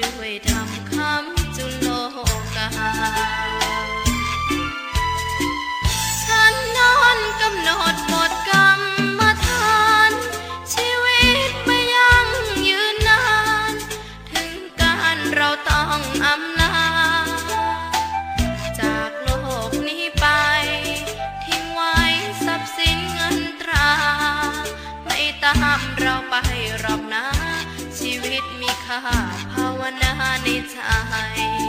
ด้วยทำคำจุโลกาฉันนอนกำหนดหมดกรรมมาทาน ชีวิตไม่ยั่งยืนนาน ถึงการเราต้องอำลา จากโลกนี้ไป ทิ้งไว้ทรัพย์สินเงินตรา ไม่ตามเราไปรอกนะ ชีวิตมีค่าาวนาในใจ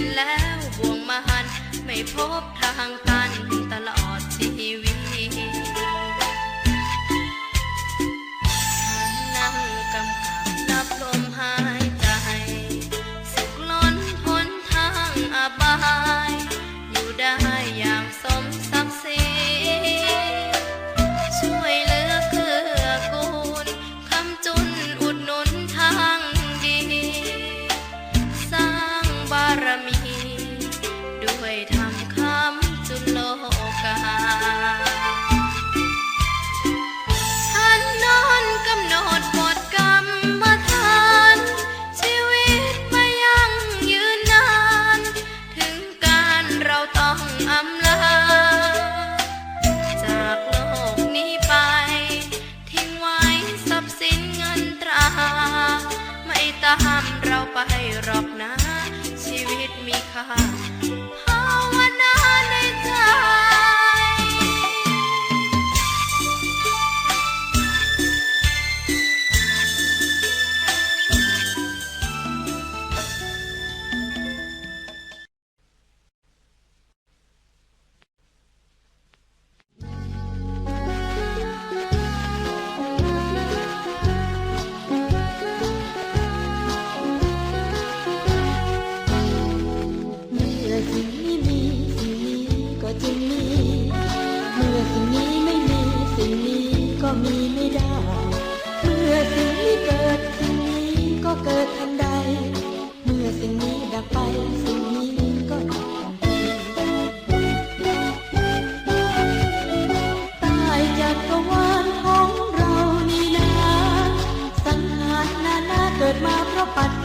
นแล้วบ่วงมาหันไม่พบทางตั สินเงินตรา ไม่ตามเราไปหรอกนะ ชีวิตมีค่าภาวนาในใจ patrón.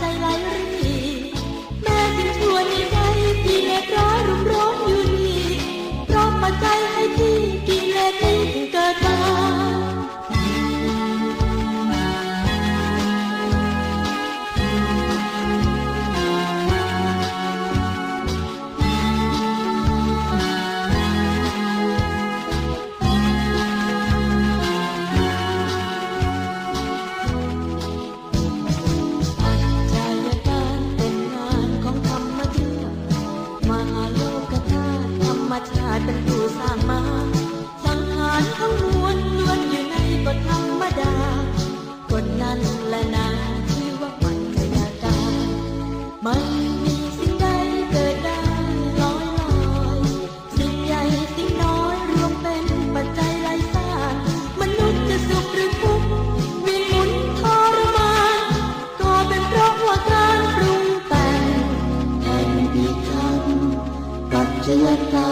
สร้างมาสังหารทั้งมวลล้วนอยู่ในกฎธรรมดากฎนั้นและนาที่ว่ามันคือาการไม่มีสิ่งใดเกิดได้ลอยลอยสิ่งใหญ่สิ่งน้อยรวมเป็นปัจจัยไร้สารมนุษย์จะสุขหรือทุกข์วิ่งหมุนทรมานก็เป็นเพราะว่าการปรุงแต่งแห่งดีคำปัจจัยกรรม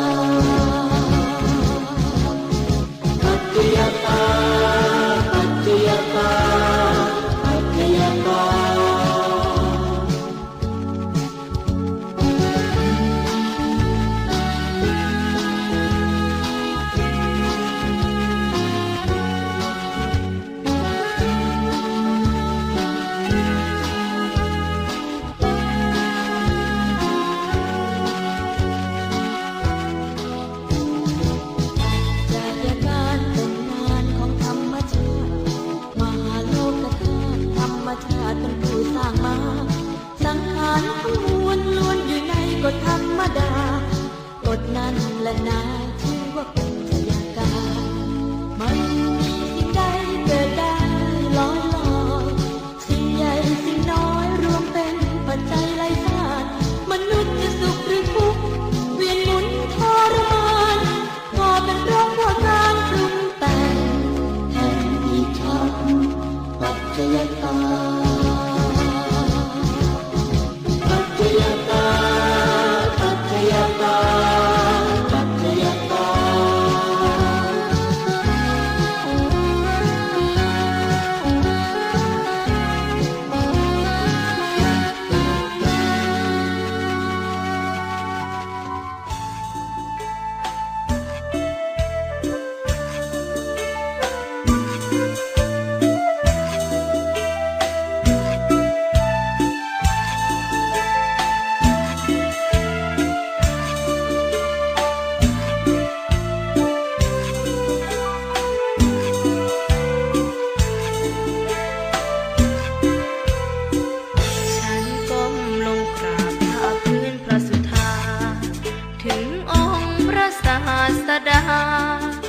Sastadahan